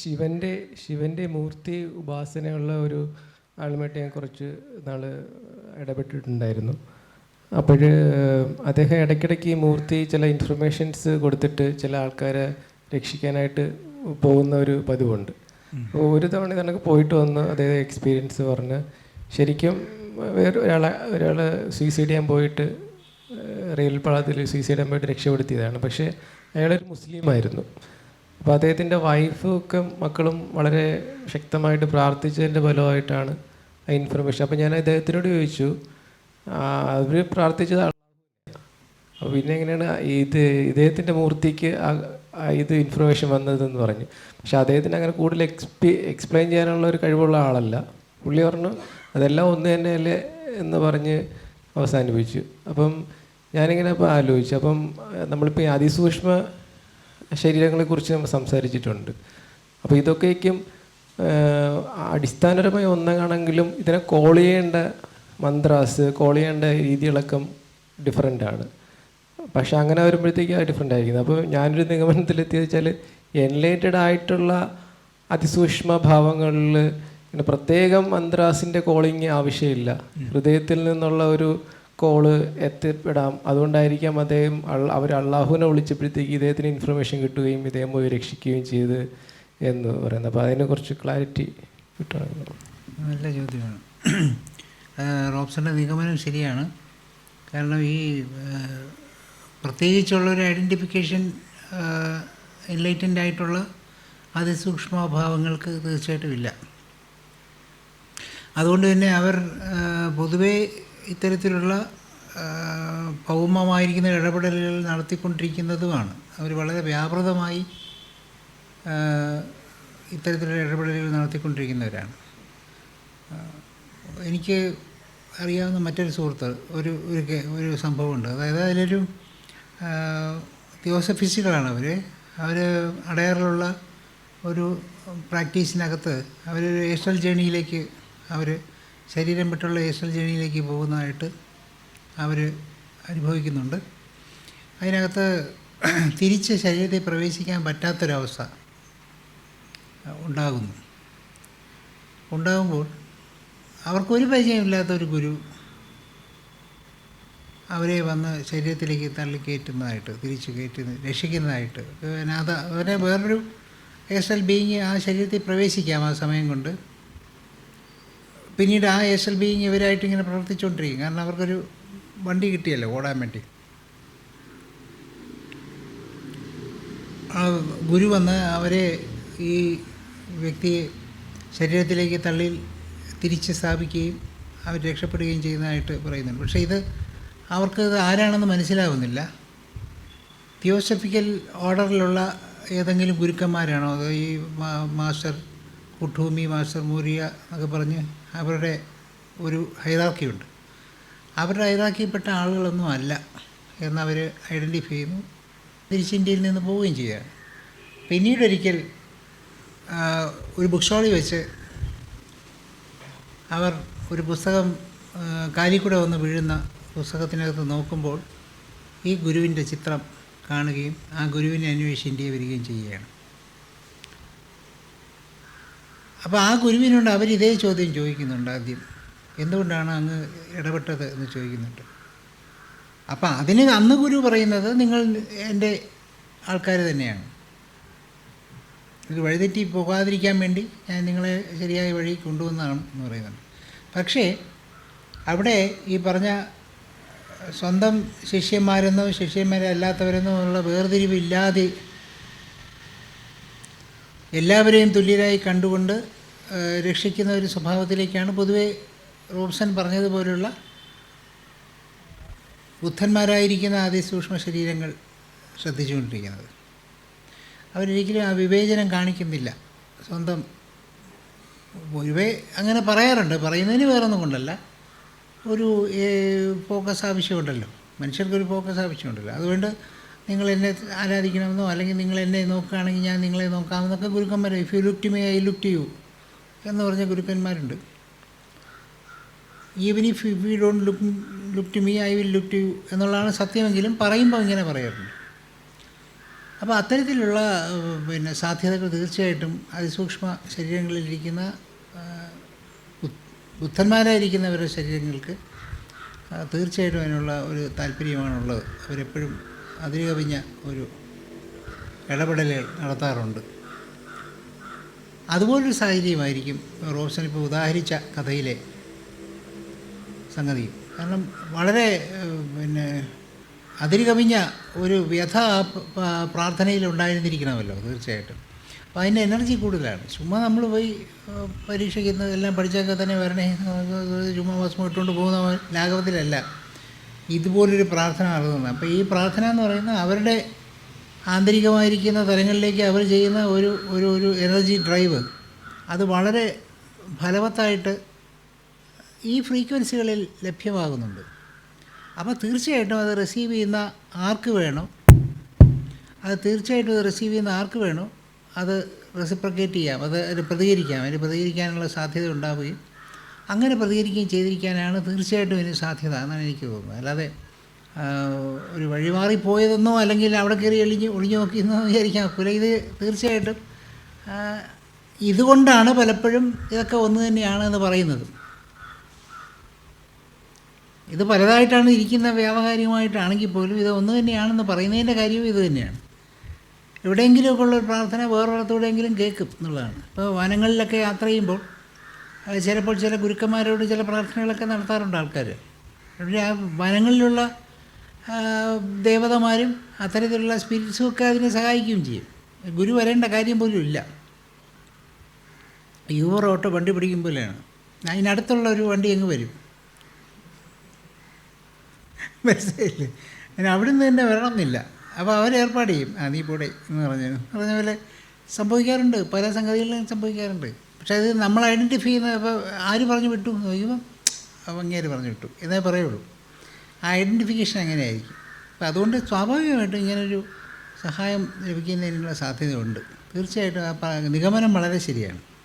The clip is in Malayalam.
ശിവന്റെ ശിവന്റെ മൂർത്തി ഉപാസനയുള്ള ഒരു ആളുമായിട്ട് ഞാൻ കുറച്ച് നാൾ ഇടപെട്ടിട്ടുണ്ടായിരുന്നു. അപ്പോൾ അദ്ദേഹം ഇടയ്ക്കിടയ്ക്ക് ഈ മൂർത്തി ചില ഇൻഫർമേഷൻസ് കൊടുത്തിട്ട് ചില ആൾക്കാരെ രക്ഷിക്കാനായിട്ട് പോകുന്ന ഒരു പതിവുണ്ട്. അപ്പോൾ ഒരു തവണ തനക്ക് പോയിട്ട് വന്ന് അദ്ദേഹം എക്സ്പീരിയൻസ് പറഞ്ഞ് ശരിക്കും വേറെ ഒരാളെ ഒരാൾ സൂയിസൈഡ് ചെയ്യാൻ പോയിട്ട് റെയിൽ പാളത്തിൽ സൂയിസൈഡ് ചെയ്യാൻ പോയിട്ട് രക്ഷപ്പെടുത്തിയതാണ്. പക്ഷേ അയാളൊരു മുസ്ലിമായിരുന്നു. അപ്പോൾ അദ്ദേഹത്തിന്റെ വൈഫും ഒക്കെ മക്കളും വളരെ ശക്തമായിട്ട് പ്രാർത്ഥിച്ചതിന്റെ ഫലമായിട്ടാണ് ആ ഇൻഫർമേഷൻ അപ്പോൾ ഞാൻ അദ്ദേഹത്തിനോട് ചോദിച്ചു അവർ പ്രാർത്ഥിച്ചതാണ്. അപ്പോൾ പിന്നെ എങ്ങനെയാണ് ഇത് ഇദ്ദേഹത്തിന്റെ മൂർത്തിക്ക് ഇത് ഇൻഫർമേഷൻ വന്നതെന്ന് പറഞ്ഞു. പക്ഷെ അദ്ദേഹത്തിന് അങ്ങനെ കൂടുതൽ എക്സ്പി എക്സ്പ്ലെയിൻ ചെയ്യാനുള്ള ഒരു കഴിവുള്ള ആളല്ല. പുള്ളി പറഞ്ഞു അതെല്ലാം ഒന്ന് തന്നെയല്ലേ എന്ന് പറഞ്ഞ് അവസാനിപ്പിച്ചു. അപ്പം ഞാനിങ്ങനെ അപ്പോൾ ആലോചിച്ചു. അപ്പം നമ്മളിപ്പോൾ അതിസൂക്ഷ്മ ശരീരങ്ങളെക്കുറിച്ച് നമ്മൾ സംസാരിച്ചിട്ടുണ്ട്. അപ്പോൾ ഇതൊക്കെയും അടിസ്ഥാനപരമായി ഒന്നാണെങ്കിലും ഇതിനെ കോൾ ചെയ്യേണ്ട മന്ത്രാസ് കോൾ ചെയ്യേണ്ട രീതികളൊക്കെ ഡിഫറെന്റ് ആണ്. പക്ഷേ അങ്ങനെ വരുമ്പോഴത്തേക്ക് അത് ഡിഫറെന്റ് ആയിരിക്കുന്നത് അപ്പോൾ ഞാനൊരു നിഗമനത്തിലെത്തിയത് വെച്ചാൽ എൻലൈറ്റഡ് ആയിട്ടുള്ള അതിസൂക്ഷ്മ ഭാവങ്ങളിൽ പിന്നെ പ്രത്യേകം മന്ത്രാസിന്റെ കോളിങ് ആവശ്യമില്ല. ഹൃദയത്തിൽ നിന്നുള്ള ഒരു കോൾ എത്തിപ്പെടാം. അതുകൊണ്ടായിരിക്കാം അദ്ദേഹം അവർ അള്ളാഹുവിനെ വിളിച്ചപ്പോഴത്തേക്ക് ഇദ്ദേഹത്തിന് ഇൻഫർമേഷൻ കിട്ടുകയും ഇദ്ദേഹം പോയി രക്ഷിക്കുകയും ചെയ്ത് എന്ന് പറയുന്നത്. അപ്പോൾ അതിനെ കുറച്ച് ക്ലാരിറ്റി കിട്ടണം. നല്ല ചോദ്യമാണ്. ആ, നിഗമനം ശരിയാണ്. കാരണം ഈ പ്രത്യേകിച്ചുള്ളൊരു ഐഡന്റിഫിക്കേഷൻ എൻലൈറ്റന്റ് ആയിട്ടുള്ള അതിസൂക്ഷ്മഭാവങ്ങൾക്ക് തീർച്ചയായിട്ടും ഇല്ല. അതുകൊണ്ട് തന്നെ അവർ പൊതുവേ ഇത്തരത്തിലുള്ള ഭൗമമായിരിക്കുന്ന ഇടപെടലുകൾ നടത്തിക്കൊണ്ടിരിക്കുന്നതുമാണ്. അവർ വളരെ വ്യാപൃതമായി ഇത്തരത്തിലുള്ള ഇടപെടലുകൾ നടത്തിക്കൊണ്ടിരിക്കുന്നവരാണ്. എനിക്ക് അറിയാവുന്ന മറ്റൊരു സുഹൃത്ത് ഒരു ഒരു ഒരു സംഭവമുണ്ട്. അതായത് അതിലൊരു തിയോസഫിസ്റ്റുകളാണ് അവർ അവർ അടയാറിലുള്ള ഒരു പ്രാക്ടീസിനകത്ത് അവരൊരു ഏസ്റ്റൽ ജേണിയിലേക്ക് അവർ ശരീരം വിട്ടുള്ള ഏസൽ ജേണിയിലേക്ക് പോകുന്നതായിട്ട് അവർ അനുഭവിക്കുന്നുണ്ട്. അതിനകത്ത് തിരിച്ച് ശരീരത്തിൽ പ്രവേശിക്കാൻ പറ്റാത്തൊരവസ്ഥ ഉണ്ടാകുന്നു. ഉണ്ടാകുമ്പോൾ അവർക്കൊരു പരിചയമില്ലാത്ത ഒരു ഗുരു അവരെ വന്ന് ശരീരത്തിലേക്ക് തള്ളി കയറ്റുന്നതായിട്ട് തിരിച്ച് കയറ്റുന്ന രക്ഷിക്കുന്നതായിട്ട്. അത് അവരെ വേറൊരു എസ് ബീയിങ് ആ ശരീരത്തിൽ പ്രവേശിക്കാം ആ സമയം കൊണ്ട്. പിന്നീട് ആ എസ് എൽ ബീയിങ് ഇവരായിട്ട് ഇങ്ങനെ പ്രവർത്തിച്ചുകൊണ്ടിരിക്കും. കാരണം അവർക്കൊരു വണ്ടി കിട്ടിയല്ലോ ഓടാൻ വേണ്ടി. ഗുരു വന്ന് അവരെ ഈ വ്യക്തിയെ ശരീരത്തിലേക്ക് തള്ളിൽ തിരിച്ച് സ്ഥാപിക്കുകയും അവർ രക്ഷപ്പെടുകയും ചെയ്യുന്നതായിട്ട് പറയുന്നുണ്ട്. പക്ഷേ ഇത് അവർക്ക് ആരാണെന്ന് മനസ്സിലാവുന്നില്ല. തിയോസഫിക്കൽ ഓർഡറിലുള്ള ഏതെങ്കിലും ഗുരുക്കന്മാരാണോ അതോ ഈ മാസ്റ്റർ കുട്ടൂമി മാസ്റ്റർ മൂരിയ എന്നൊക്കെ പറഞ്ഞ് അവരുടെ ഒരു ഹൈറാക്കിയുണ്ട് അവരുടെ ഹൈറാക്കിയിൽപ്പെട്ട ആളുകളൊന്നും അല്ല എന്നവർ ഐഡന്റിഫൈ ചെയ്യുന്നു. തിരിച്ച് ഇന്ത്യയിൽ നിന്ന് പോവുകയും ചെയ്യുകയാണ്. പിന്നീടൊരിക്കൽ ഒരു ബുക്ക് സ്റ്റോളിൽ വെച്ച് അവർ ഒരു പുസ്തകം കാലിക്കൂടെ വന്ന് വീഴുന്ന പുസ്തകത്തിനകത്ത് നോക്കുമ്പോൾ ഈ ഗുരുവിന്റെ ചിത്രം കാണുകയും ആ ഗുരുവിനെ അന്വേഷിച്ച് ഇന്ത്യയിൽ വരികയും ചെയ്യുകയാണ്. അപ്പോൾ ആ ഗുരുവിനോട് അവർ ഇതേ ചോദ്യം ചോദിക്കുന്നുണ്ട് ആദ്യം. എന്തുകൊണ്ടാണ് അങ്ങ് ഇടപെട്ടത് എന്ന് ചോദിക്കുന്നുണ്ട്. അപ്പം അതിന് അന്ന് ഗുരു പറയുന്നത് നിങ്ങൾ എന്റെ ആൾക്കാർ തന്നെയാണ്. ഇത് വഴിതെറ്റി പോകാതിരിക്കാൻ വേണ്ടി ഞാൻ നിങ്ങളെ ശരിയായ വഴി കൊണ്ടുവന്നതാണ് എന്ന് പറയുന്നുണ്ട്. പക്ഷേ അവിടെ ഈ പറഞ്ഞ സ്വന്തം ശിഷ്യന്മാരെന്നോ ശിഷ്യന്മാരെ അല്ലാത്തവരെന്നോ ഉള്ള വേർതിരിവില്ലാതെ എല്ലാവരെയും തുല്യരായി കണ്ടുകൊണ്ട് രക്ഷിക്കുന്ന ഒരു സ്വഭാവത്തിലേക്കാണ് പൊതുവെ റോബ്സൺ പറഞ്ഞതുപോലുള്ള ബുദ്ധന്മാരായിരിക്കുന്ന ആദ്യ സൂക്ഷ്മ ശരീരങ്ങൾ ശ്രദ്ധിച്ചുകൊണ്ടിരിക്കുന്നത്. അവരൊരിക്കലും ആ വിവേചനം കാണിക്കുന്നില്ല. സ്വന്തം പൊതുവേ അങ്ങനെ പറയാറുണ്ട്. പറയുന്നതിന് വേറൊന്നും കൊണ്ടല്ല. ഒരു ഫോക്കസ് ആവശ്യമുണ്ടല്ലോ. മനുഷ്യർക്കൊരു ഫോക്കസ് ആവശ്യമുണ്ടല്ലോ. അതുകൊണ്ട് നിങ്ങൾ എന്നെ ആരാധിക്കണമെന്നോ അല്ലെങ്കിൽ നിങ്ങൾ എന്നെ നോക്കുകയാണെങ്കിൽ ഞാൻ നിങ്ങളെ നോക്കാമെന്നൊക്കെ ഗുരുക്കന്മാരെ if you look to me I look to you എന്ന് പറഞ്ഞ ഗുരുക്കന്മാരുണ്ട്. Even if we don't look look to me I will look to you എന്നുള്ളതാണ് സത്യമെങ്കിലും പറയുമ്പോൾ ഇങ്ങനെ പറയാറുണ്ട്. അപ്പോൾ അത്തരത്തിലുള്ള പിന്നെ സാധ്യതകൾ തീർച്ചയായിട്ടും അതിസൂക്ഷ്മ ശരീരങ്ങളിലിരിക്കുന്ന ബുദ്ധന്മാരായിരിക്കുന്നവരുടെ ശരീരങ്ങൾക്ക് തീർച്ചയായിട്ടും അതിനുള്ള ഒരു താല്പര്യമാണുള്ളത്. അവരെപ്പോഴും അതിരുകവിഞ്ഞ ഒരു ഇടപെടലുകൾ നടത്താറുണ്ട്. അതുപോലൊരു സാഹചര്യമായിരിക്കും റോബ്സൺ ഇപ്പോൾ ഉദാഹരിച്ച കഥയിലെ സംഗതി. കാരണം വളരെ പിന്നെ അതിരുകവിഞ്ഞ ഒരു വ്യഥ പ്രാർത്ഥനയിൽ ഉണ്ടായിരുന്നിരിക്കണമല്ലോ തീർച്ചയായിട്ടും. അപ്പോൾ അതിന്റെ എനർജി കൂടുതലാണ്. ചുമ്മാ നമ്മൾ പോയി പരീക്ഷിക്കുന്ന എല്ലാം പഠിച്ചൊക്കെ തന്നെ വരണേ ചുമ്മാ ഭസ്മം ഇട്ടുകൊണ്ട് പോകുന്ന ലാഘവത്തിലല്ല. ഇതുപോലൊരു പ്രാർത്ഥന നടത്തുന്നത്. അപ്പോൾ ഈ പ്രാർത്ഥന എന്ന് പറയുന്നത് അവരുടെ ആന്തരികമായിരിക്കുന്ന തലങ്ങളിലേക്ക് അവർ ചെയ്യുന്ന ഒരു ഒരു ഒരു എനർജി ഡ്രൈവ് അത് വളരെ ഫലവത്തായിട്ട് ഈ ഫ്രീക്വൻസികളിൽ ലഭ്യമാകുന്നുണ്ട്. അപ്പോൾ തീർച്ചയായിട്ടും അത് റിസീവ് ചെയ്യുന്ന ആർക്ക് വേണോ? അത് തീർച്ചയായിട്ടും അത് റിസീവ് ചെയ്യുന്ന ആർക്ക് വേണോ? അത് റെസിപ്രക്കേറ്റ് ചെയ്യാം. അത് പ്രതികരിക്കാം. അതിന് പ്രതികരിക്കാനുള്ള സാധ്യത ഉണ്ടാവുകയും അങ്ങനെ പ്രതികരിക്കുകയും ചെയ്തിരിക്കാനാണ് തീർച്ചയായിട്ടും ഇതിന് സാധ്യത എന്നാണ് എനിക്ക് തോന്നുന്നത്. അല്ലാതെ ഒരു വഴിമാറിപ്പോയതെന്നോ അല്ലെങ്കിൽ അവിടെ കയറി എളിഞ്ഞ് ഒളിഞ്ഞു നോക്കിയെന്നോ വിചാരിക്കാം. കുല ഇത് തീർച്ചയായിട്ടും ഇതുകൊണ്ടാണ് പലപ്പോഴും ഇതൊക്കെ ഒന്ന് തന്നെയാണ് എന്ന് പറയുന്നത്. ഇത് പലതായിട്ടാണ് ഇരിക്കുന്ന വ്യാവഹാരികമായിട്ടാണെങ്കിൽ പോലും ഇത് ഒന്ന് തന്നെയാണെന്ന് പറയുന്നതിന്റെ കാര്യവും ഇത് തന്നെയാണ്. എവിടെയെങ്കിലുമൊക്കെ ഉള്ള ഒരു പ്രാർത്ഥന വേറൊരിടത്തൂടെയെങ്കിലും കേൾക്കും എന്നുള്ളതാണ്. ഇപ്പോൾ വനങ്ങളിലൊക്കെ യാത്ര ചെയ്യുമ്പോൾ ചിലപ്പോൾ ചില ഗുരുക്കന്മാരോട് ചില പ്രാർത്ഥനകളൊക്കെ നടത്താറുണ്ട് ആൾക്കാർ. പക്ഷേ ആ വനങ്ങളിലുള്ള ദേവതമാരും അത്തരത്തിലുള്ള സ്പിരിറ്റ്സും ഒക്കെ അതിനെ സഹായിക്കുകയും ചെയ്യും. ഗുരു വരേണ്ട കാര്യം പോലും ഇല്ല. യൂബർ ഓട്ടോ വണ്ടി പിടിക്കുമ്പോഴാണ് അതിനടുത്തുള്ള ഒരു വണ്ടി അങ്ങ് വരും. മനസ്സിലായില്ലേ? അതിന് അവിടെ നിന്ന് തന്നെ വരണമെന്നില്ല. അപ്പോൾ അവർ ഏർപ്പാട് ചെയ്യും. ആ നീ പോടെ എന്ന് പറഞ്ഞു. പറഞ്ഞ പോലെ സംഭവിക്കാറുണ്ട്. പല സംഗതികളിലും സംഭവിക്കാറുണ്ട്. പക്ഷേ അത് നമ്മൾ ഐഡന്റിഫൈ ചെയ്യുന്ന ആര് പറഞ്ഞു വിട്ടു? നോക്കുമ്പം അങ്ങേര് പറഞ്ഞു വിട്ടു. എന്നേ പറയുള്ളൂ. ഐഡന്റിഫിക്കേഷൻ അങ്ങനെയായിരിക്കും അപ്പോൾ അതുകൊണ്ട് സ്വാഭാവികമായിട്ടും ഇങ്ങനൊരു സഹായം ലഭിക്കുന്നതിനുള്ള സാധ്യതയുണ്ട്. തീർച്ചയായിട്ടും ആ നിഗമനം വളരെ ശരിയാണ്.